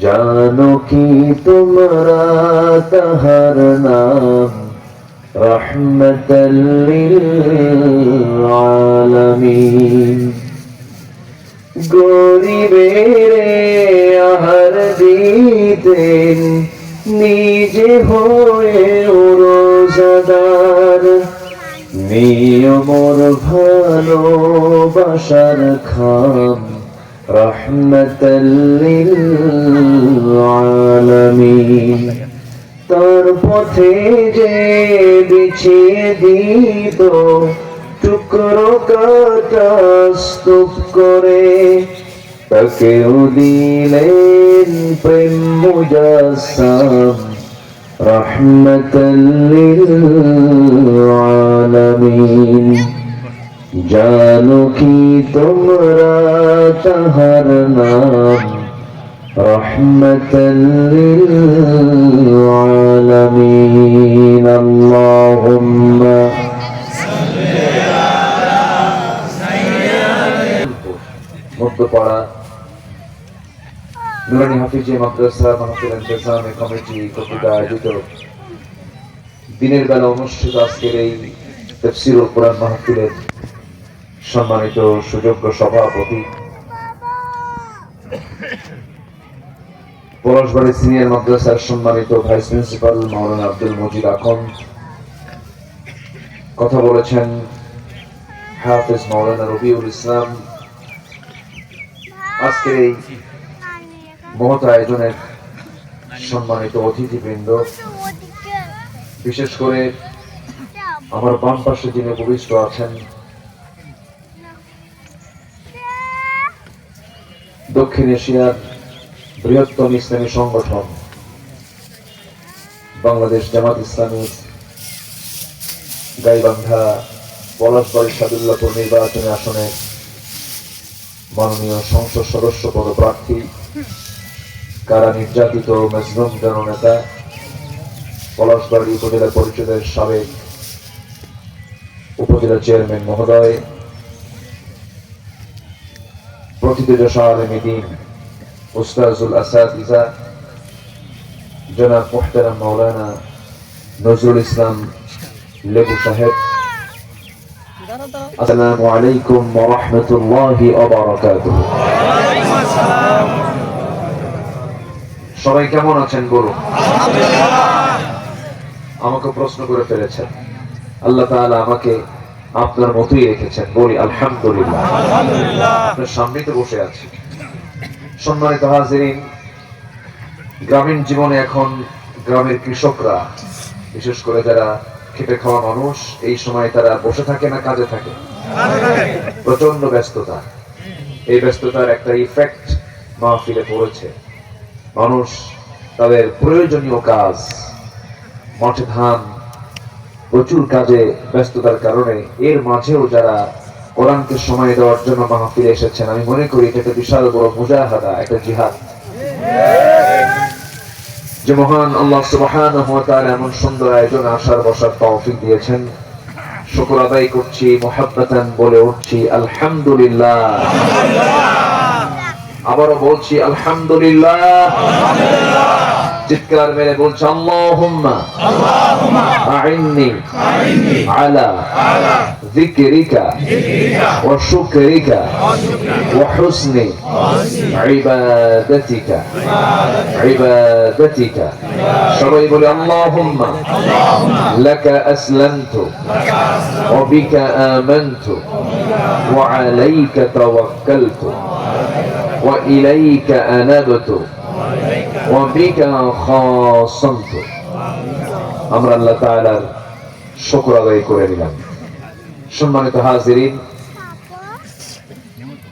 জানো কি তোমরা তাহার নাম? রহমতাল্লিল আলামিন গরিবের আহার দিতেন, নিজে হয়ে রোজাদার। নিয়মর ভালোবাসার খাম। রহমতাল্লিল আলামিন তার পথে যে বিছিয়ে দিত টুকরো কাটা স্তূপ করে তাকেও দিলেন প্রেম মুজাসাম রহমতাল্লিল আলামিন জানো কি তোমরা তাহার নাম? রহমতন আলমিন কমিটি কর্তৃক আয়োজিত। দিনের বেলা অনুষ্ঠিত আজকের এই তফসির কোরআন মাহফিলের সম্মানিত সুযোগ্য সভাপতি, পলাশবাড়ি সিনিয়র মাদ্রাসার সম্মানিত ভাইস প্রিন্সিপাল মাওলানা আব্দুল মজিদ আখন কথা বলেছেন হাফিজ মাওলানা রবিউল ইসলাম। আজকের এই মহৎ আয়োজনের সম্মানিত অতিথিবৃন্দ, বিশেষ করে আমার বাম পাশে যিনি উপবিষ্ট আছেন দক্ষিণ এশিয়ার বৃহত্তম ইসলামী সংগঠন, বাংলাদেশ জামাত ইসলামী গাইবান্ধা পলাশবাড়ি সাদুল্লাপুর নির্বাচনী আসনে মাননীয় সংসদ সদস্য পদপ্রার্থী, কারা নির্যাতিত মজলুম জননেতা, পলাশবাড়ি উপজেলা পরিষদের সাবেক উপজেলা চেয়ারম্যান মহোদয় আলমী দিন উস্তাজুল আসাদ ইজা জনাব মোহতারাম মাওলানা নজরুল ইসলাম লেবু সাহেব। আসসালামু আলাইকুম ওয়া রাহমাতুল্লাহি ওয়া বারাকাতুহু। সবাই কেমন আছেন বলুন? আমাকে প্রশ্ন করে ফেলেছেন। আল্লাহ তাআলা আমাকে আপনার মতোই রেখেছেন। বলি আলহামদুলিল্লাহ। আপনার সামনেই তো বসে আছি। সম্মানিত হাজিরিন গ্রামীণ জীবনে এখন গ্রামের কৃষকরা বিশেষ করে যারা খেটে খাওয়া মানুষ এই সময় তারা বসে থাকে না কাজে থাকে? প্রচণ্ড ব্যস্ততা। এই ব্যস্ততার একটা ইফেক্ট মাহফিলে পড়েছে। মানুষ তাদের প্রয়োজনীয় কাজ মাঠে ধান প্রচুর কাজে ব্যস্ততার কারণে এর মাঝেও যারা কোরআনকে সময় দেওয়ার জন্য মাহফিলে এসেছেন, আমি মনে করি এটা একটা বিশাল বড় মুজাহাদা, একটা জিহাদ। যে মহান আল্লাহ সুবহানাহু ওয়া এমন সুন্দর আয়োজন আসার বসার তৌফিক দিয়েছেন। শুকর আদায় করছি, মুহাব্বাতান বলে উঠছি, আলহামদুলিল্লাহ। আবারও বলছি, আলহামদুলিল্লাহ। চিৎকার মেরে বলছি আল্লাহুম্মা আইন্নি আলা ذكرك وشكرك وحسن عبادتك عبادتك সবাই বলে اللهم لك أسلمت وبك آمنت وعليك توكلت وإليك أنبت وبك خاصمت আমরা আল্লাহ তাআলার শুকর আদায় করে নিলাম। সম্মানিত হাজিরিন,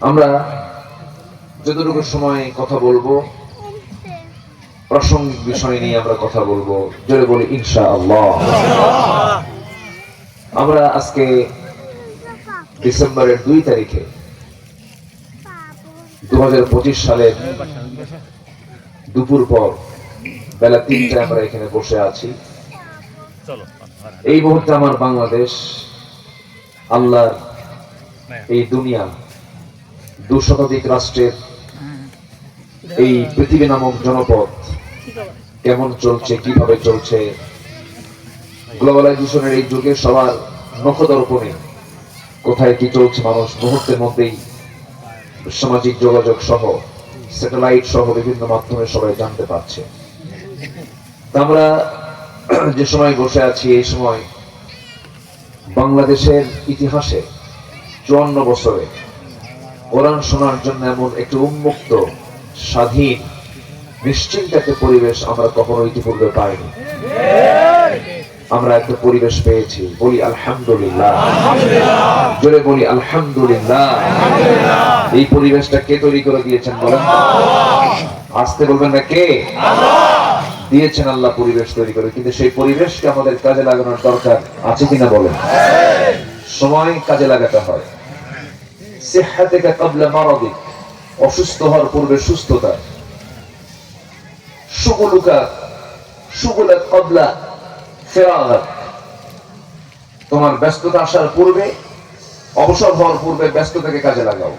আমরা যতটুকু সময় কথা বলব, প্রাসঙ্গিক বিষয় নিয়ে আমরা কথা বলব, জোরে বলি ইনশা আল্লাহ আমরা আজকে ডিসেম্বরের দুই তারিখে দু হাজার পঁচিশ সালের দুপুর পর বেলা তিনটে আমরা এখানে বসে আছি। এই মুহূর্তে আমার বাংলাদেশ আল্লাহর এই দুনিয়া দু শতাধিক রাষ্ট্রের এই পৃথিবী নামক জনপদ কেমন চলছে কীভাবে চলছে? গ্লোবালাইজেশনের এই যুগে সবার নখদর্পণে কোথায় কি চলছে মানুষ মুহূর্তের মধ্যেই সামাজিক যোগাযোগ সহ স্যাটেলাইট সহ বিভিন্ন মাধ্যমে সবাই জানতে পারছে। আমরা যে সময় বসে আছি, এই সময় বাংলাদেশের ইতিহাসে চুয়ান্ন বছরে কোরআন শোনার জন্য এমন একটি উন্মুক্ত, স্বাধীন নিশ্চিন্ত একটা পরিবেশ আমরা কখনো ইতিপূর্বে পাইনি। আমরা একটা পরিবেশ পেয়েছি। বলি আলহামদুলিল্লাহ। জোরে বলি আলহামদুলিল্লাহ। এই পরিবেশটা কে তৈরি করে দিয়েছেন বলেন আসতে বলবেন না কে? দিয়েছেন আল্লাহ পরিবেশ তৈরি করে। কিন্তু সেই পরিবেশকে আমাদের কাজে লাগানোর দরকার আছে কিনা বলেন? সময় কাজে লাগাতে হয়। সিহাতিকা ক্বাবলা মারাদিক অসুস্থ হওয়ার পূর্বে সুস্থতা। সুগুলুকা সুগুলা ক্বাবলা তোমার ব্যস্ততা আসার পূর্বে, অবসর হওয়ার পূর্বে ব্যস্ততাকে কাজে লাগাও।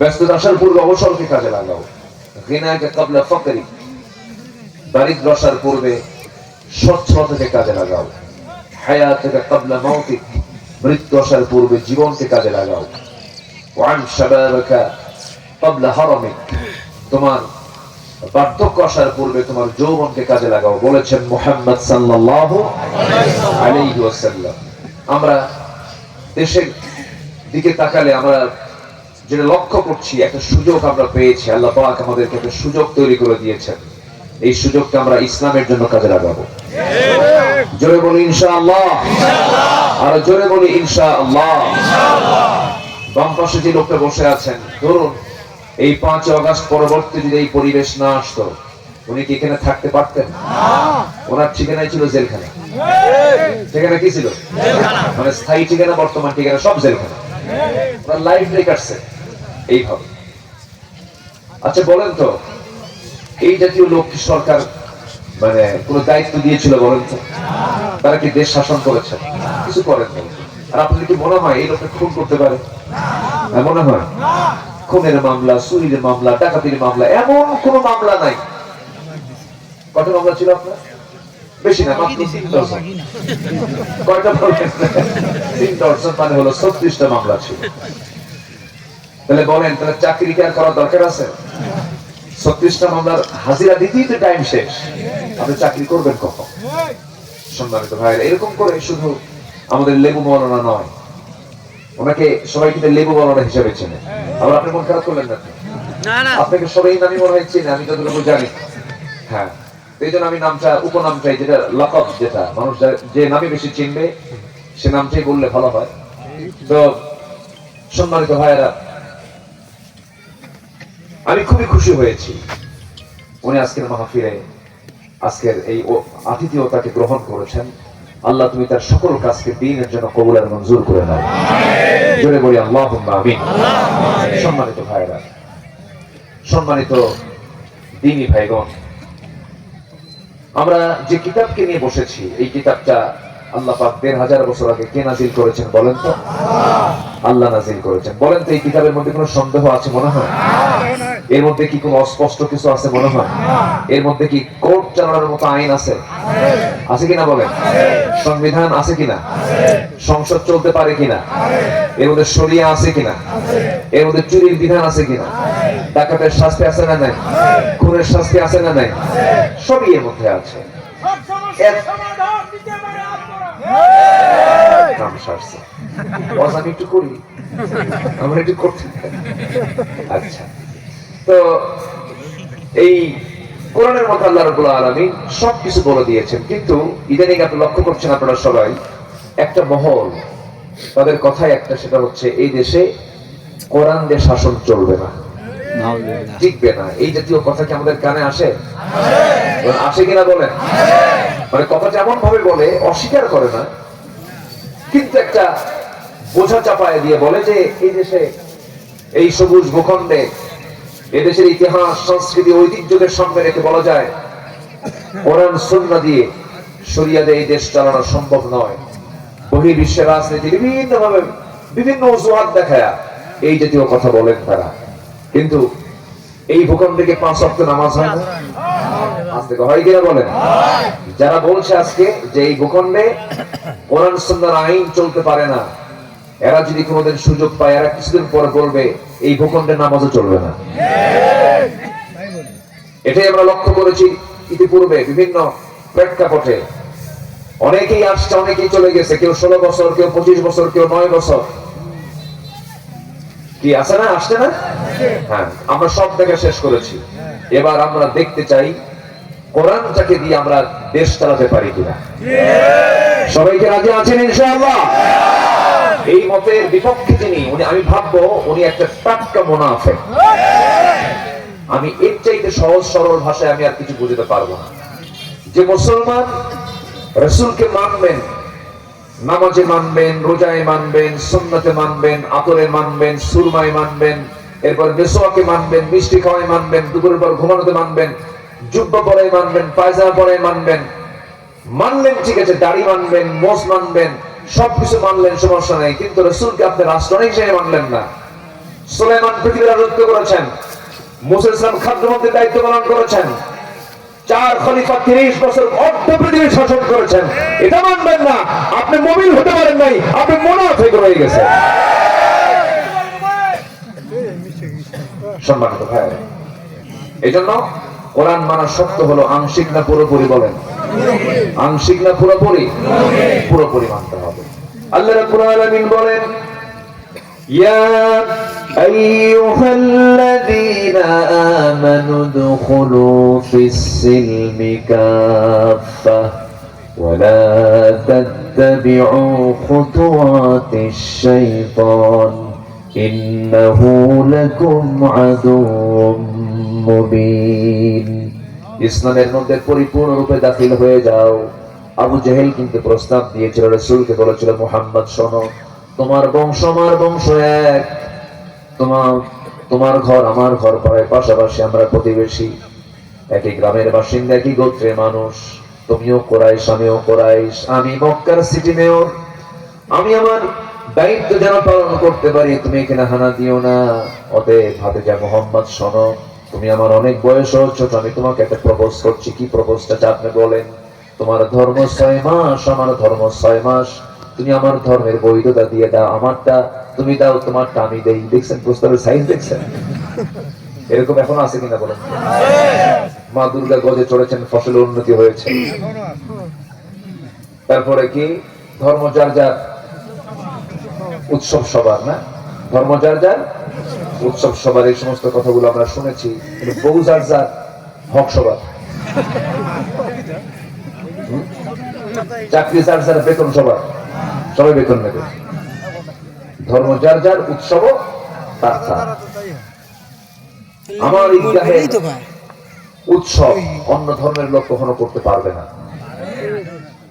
ব্যস্ততা আসার পূর্বে অবসরকে কাজে লাগাও। ঘৃণাকে কাবলা ফকরি দারিদ্র আসার পূর্বে স্বচ্ছতাকে কাজে লাগাও। হায়াতকে কাবলা মৌতিক মৃত্যু আসার পূর্বে জীবনকে কাজে লাগাও। ওয়ান শাবাবাকা কাবলা হারামিক, তোমার বার্ধক্য আসার পূর্বে তোমার যৌবনকে কাজে লাগাও, বলেছেন মুহাম্মদ আলাইহি আমরা দেশের দিকে তাকালে আমরা যেটা লক্ষ্য করছি, একটা সুযোগ আমরা পেয়েছি, আল্লাহ পাক আমাদেরকে একটা সুযোগ তৈরি করে দিয়েছেন। এই সুযোগটা আমরা ইসলামের জন্য কাজে লাগাবো। জোরে বলি ইনশাআল্লাহ। আর জোরে বলি, ইনশাআল্লাহ। বাম পাশে যে লোকটা বসে আছেন, ধরুন এই পাঁচ আগস্ট পরবর্তী যদি এই পরিবেশ না আসতো উনি কি এখানে থাকতে পারতেন? ওনার ঠিকানাই ছিল জেলখানা। ঠিকানা কি ছিল? মানে স্থায়ী ঠিকানা বর্তমান ঠিকানা সব জেলখানা। ওনার লাইফ কাটছে এইভাবে। আচ্ছা বলেন তো এই জাতীয় লোক কি সরকার মানে কোন দায়িত্ব দিয়েছিল বলেন তো? তারা কি দেশ শাসন করেছেন কিছু করেন আর আপনাদের কি মনে হয় এই লোকটা খুন করতে পারে? মনে হয়? খুনের মামলা, চুরির মামলা, ডাকাতির মামলা, এমন কোন মামলা নাই। কত মামলা ছিল আপনার? বেশি না কয়টা তিন ডজন মানে হলো ছত্রিশটা মামলা ছিল। তাহলে বলেন, তাহলে চাকরি কি করার দরকার আছে? ছত্রিশটা মামলার হাজিরা দিতেই তো টাইম শেষ। আপনি চাকরি করবেন কখন? সম্মানিত ভাইয়েরা, এরকম করে শুধু আমাদের লেবু মৌলানা নয় ওনাকে সবাই কিন্তু লেবু মৌলানা হিসাবে চেনে। আবার আপনি মন খারাপ করলেন না আপনাকে সবাই নামই মনে হয় চেনে আমি যতটুকু জানি। হ্যাঁ। এই জন্য আমি নামটা উপনামটাই যেটা লাকব যেটা। মানুষ যে নামে বেশি চিনবে সে নামটাই বললে ভালো হয়। তো সম্মানিত ভাইয়েরা আমি খুবই খুশি হয়েছি। উনি আজকের মাহফিলে আজকের এই আতিথেয়তাকে গ্রহণ করেছেন। আল্লাহ তুমি তার সকল কাজকে দিনের জন্য কবুল আর মঞ্জুর করে নাও। জোরে বলি আল্লাহ আমিন। সম্মানিত ভাইরা সম্মানিত দিনী ভাইগণ আমরা যে কিতাবকে নিয়ে বসেছি এই কিতাবটা আল্লাহ পাক দেড় হাজার বছর আগে কে নাজিল করেছেন বলেন তো? আল্লাহ নাজিল করেছেন। বলেন তো এই কিতাবের মধ্যে কোনো সন্দেহ আছে মনে হয়? এর মধ্যে কি কোনো অস্পষ্ট কিছু আছে মনে হয়? এর মধ্যে কি কোর্ট চালানোর মতো আইন আছে? আছে কিনা বলেন? সংবিধান আছে কিনা? সংসদ চলতে পারে কিনা? এর মধ্যে সরিয়া আছে কিনা? এর মধ্যে চুরির বিধান আছে কিনা? ডাকাতের শাস্তি আছে না নাই? খুনের শাস্তি আছে না নাই? সবই এর মধ্যে আছে সব সমস্যার এক- সমাধান দিতে পারে আপনারা কাম সারছে ওয়াজ আচ্ছা। তো এই বলে দিয়েছেন। কিন্তু ইদানিং আপনি লক্ষ্য করছেন আপনারা সবাই, একটা মহল, তাদের কথাই একটা, সেটা হচ্ছে এই দেশে কোরআন দিয়ে শাসন চলবে না। টিকবে না। এই জাতীয় কথা কি আমাদের কানে আসে? আসে কিনা মানে ভাবে বলে, অস্বীকার করে না। কিন্তু একটা বোঝা চাপায় দিয়ে বলে যে, এই দেশে এই সবুজ ভূখণ্ডে এদেশের ইতিহাস, সংস্কৃতি, ঐতিহ্যকে সামনে রেখে বলা যায়, কোরআন, সুন্নাহ দিয়ে শরিয়া দিয়ে এই দেশ চালানো সম্ভব নয়। বহি বিশ্বের রাজনীতি বিভিন্ন ভাবে বিভিন্ন অজুহাত দেখায় এই জাতীয় কথা বলেন তারা। কিন্তু এই ভূখণ্ডে পাঁচ অক্ট নামাজ হয় না? আজ থেকে হয় কিনা বলেন? যারা বলছে আজকে যে এই ভূখণ্ডে কোরআন সুন্দর আইন চলতে পারে না, এরা যদি কোনোদিন সুযোগ পায়, এরা কিছুদিন পরে বলবে, এই ভূখণ্ডে নামাজও চলবে না। এটাই আমরা লক্ষ্য করেছি ইতিপূর্বে বিভিন্ন প্রেক্ষাপটে। অনেকেই আসছে, অনেকেই চলে গেছে, কেউ ষোলো বছর, কেউ পঁচিশ বছর, কেউ নয় বছর। কি আছে না? আসছে না? হ্যাঁ আমরা সব দেখা শেষ করেছি। এবার আমরা দেখতে চাই কোরআনটাকে দিয়ে আমরা দেশ চালাতে পারি কিনা। সবাইকে রাজি আছেন ইনশাআল্লাহ? এই মতের বিপক্ষে যিনি উনি আমি ভাববো উনি একটা টাটকা মোনাফেক। আমি এর চাইতে সহজ সরল ভাষায় আমি আর কিছু বুঝতে পারব না। যে মুসলমান রসুলকে মানবেন নামাজে মানবেন রোজায় মানবেন সুন্নতে মানবেন আতরে মানবেন সুরমায় মানবেন এরপর মেসোয়াকে মানবেন, মিষ্টি খাওয়ায় মানবেন, দুপুরের পর ঘুমানোতে মানবেন, জুব্বা পরায় মানবেন, পায়জামা পরায় মানবেন, মানলেন ঠিক আছে, দাড়ি মানবেন মোষ মানবেন, সবকিছু মানলেন, সমস্যা নেই, কিন্তু রসুলকে আপনি রাষ্ট্র হিসেবে মানলেন না। সুলাইমান পৃথিবীর রাজত্ব করেছেন, মুসা ইসলাম খাদ্যমন্ত্রীর দায়িত্ব পালন করেছেন, চার খলিফা তিরিশ বছর অর্ধ পৃথিবী শাসন করেছেন। এটা মানবেন না, আপনি মমিন হতে পারেন নাই, আপনি মোনাফেক রয়ে গেছে সম্মানিত ভাই এই জন্য কোরআন মানা শক্ত হলো আংশিক না পুরোপুরি বলেন আংশিক না পুরোপুরি পুরোপুরি মানতে হবে আল্লাহ রাব্বুল আলামিন বলেন يا أيها الذين آمنوا ادخلوا في السلم كافة ولا تتبعوا خطوات الشيطان إنه لكم عدو মুবিন ইসলামের মধ্যে পরিপূর্ণরূপে দাখিল হয়ে যাও আবু জেহেল কিন্তু প্রস্তাব দিয়েছিল রসুলকে বলেছিল মোহাম্মদ শোনো তোমার বংশ আমার বংশ এক তোমার তোমার ঘর আমার ঘর প্রায় পাশাপাশি আমরা প্রতিবেশী একই গ্রামের বাসিন্দা একই গোত্রের মানুষ তুমিও কোরাইশ আমিও কোরাইশ আমি মক্কার সিটি মেয়র আমি আমার দায়িত্ব যেন পালন করতে পারি, তুমি এখানে হানা দিও না। অতএব হাতে যা মোহাম্মদ, শোনো, তুমি আমার অনেক বয়স ছোট আমি তোমাকে একটা প্রপোজ করছি। কি প্রপোজটা আপনি বলেন? তোমার ধর্ম ছয় মাস, আমার ধর্ম ছয় মাস। তুমি আমার ধর্মের বৈধতা দিয়ে দাও, আমারটা তুমি দাও, তোমারটা আমি দেই। দেখছেন প্রস্তাবের সাইজ দেখছেন? এরকম এখন আছে কিনা বলেন? মা দুর্গা গজে চড়েছেন, ফসলের উন্নতি হয়েছে। তারপরে কি? ধর্ম যার যার উৎসব সবার না? ধর্ম যার যার উৎসব সবার এই সমস্ত কথাগুলো আমরা শুনেছি কিন্তু বউ যার যার হক সবার চাকরি যার যার বেতন সবার সবাই বেতন নেবে। ধর্ম যার যার উৎসব তার তার। আমার ঈদগাহে উৎসব অন্য ধর্মের লোক কখনো করতে পারবে না।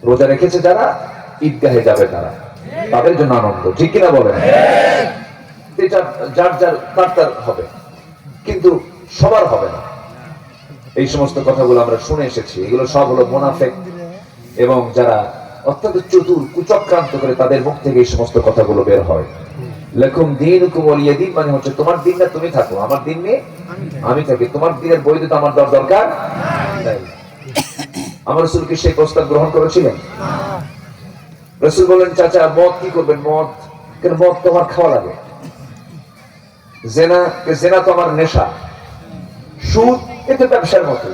রোজা রেখেছে যারা ঈদগাহে যাবে তারা। তাদের জন্য আনন্দ ঠিক কিনা বলেন? এটা যার যার তার তার হবে। কিন্তু সবার হবে না। এই সমস্ত কথাগুলো আমরা শুনে এসেছি। এগুলো সব হলো মোনাফেক এবং যারা অত্যন্ত চতুর কুচক্রান্ত করে তাদের মুখ থেকে এই সমস্ত কথাগুলো বের হয়। লেখুম দিন কুমলিয়ে দিন মানে হচ্ছে তোমার দিন না তুমি থাকো। আমার দিন নিয়ে আমি থাকি। তোমার দিনের বৈধতা আমার দর- দরকার নাই। আমার রসুল কি সেই প্রস্তাব গ্রহণ করেছিলেন? রসুল বললেন, চাচা, মদ কি করবেন? মদ। কেন মদ তো আমার খাওয়া লাগে। জেনা জেনা তো আমার নেশা। সুদ কিন্তু ব্যবসার মতো।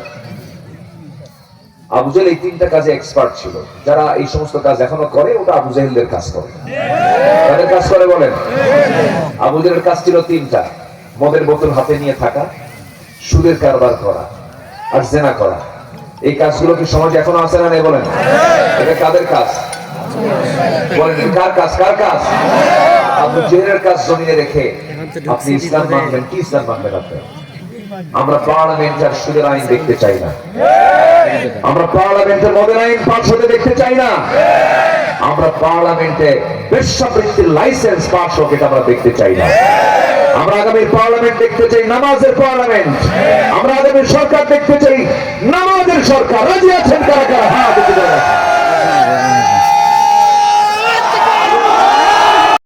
আবু জেহেল এই তিনটা কাজে এক্সপার্ট ছিল। যারা এই সমস্ত কাজ এখনও করে, ওটা আবু জেহেলদের কাজ করে। তাদের কাজ করে বলেন? আবু কাজ ছিল তিনটা। মদের বোতল হাতে নিয়ে থাকা, সুদের কারবার করা আর জেনা করা। এই কাজগুলো কি সমাজে এখনও আছে না নেই বলেন? এটা কাদের কাজ? বলেন, কার কাজ কার কাজ? আবু জেহেলের কাজ জমিনে রেখে আপনি ইসলাম মানবেন কি ইসলাম মানবেন আপনি? আমরা পার্লামেন্ট আর সুদের আইন দেখতে চাই না। আমরা পার্লামেন্টে মদের আইন পাশ হতে দেখতে চাই না। আমরা পার্লামেন্টে বেশ্যাবৃত্তির লাইসেন্স পাশ হোক, এটা আমরা দেখতে চাই না। আমরা আগামী পার্লামেন্ট দেখতে চাই নামাজের পার্লামেন্ট। আমরা আগামী সরকার দেখতে চাই নামাজের সরকার। রাজি আছেন কারা কারা? উঁচু করে রাখেন।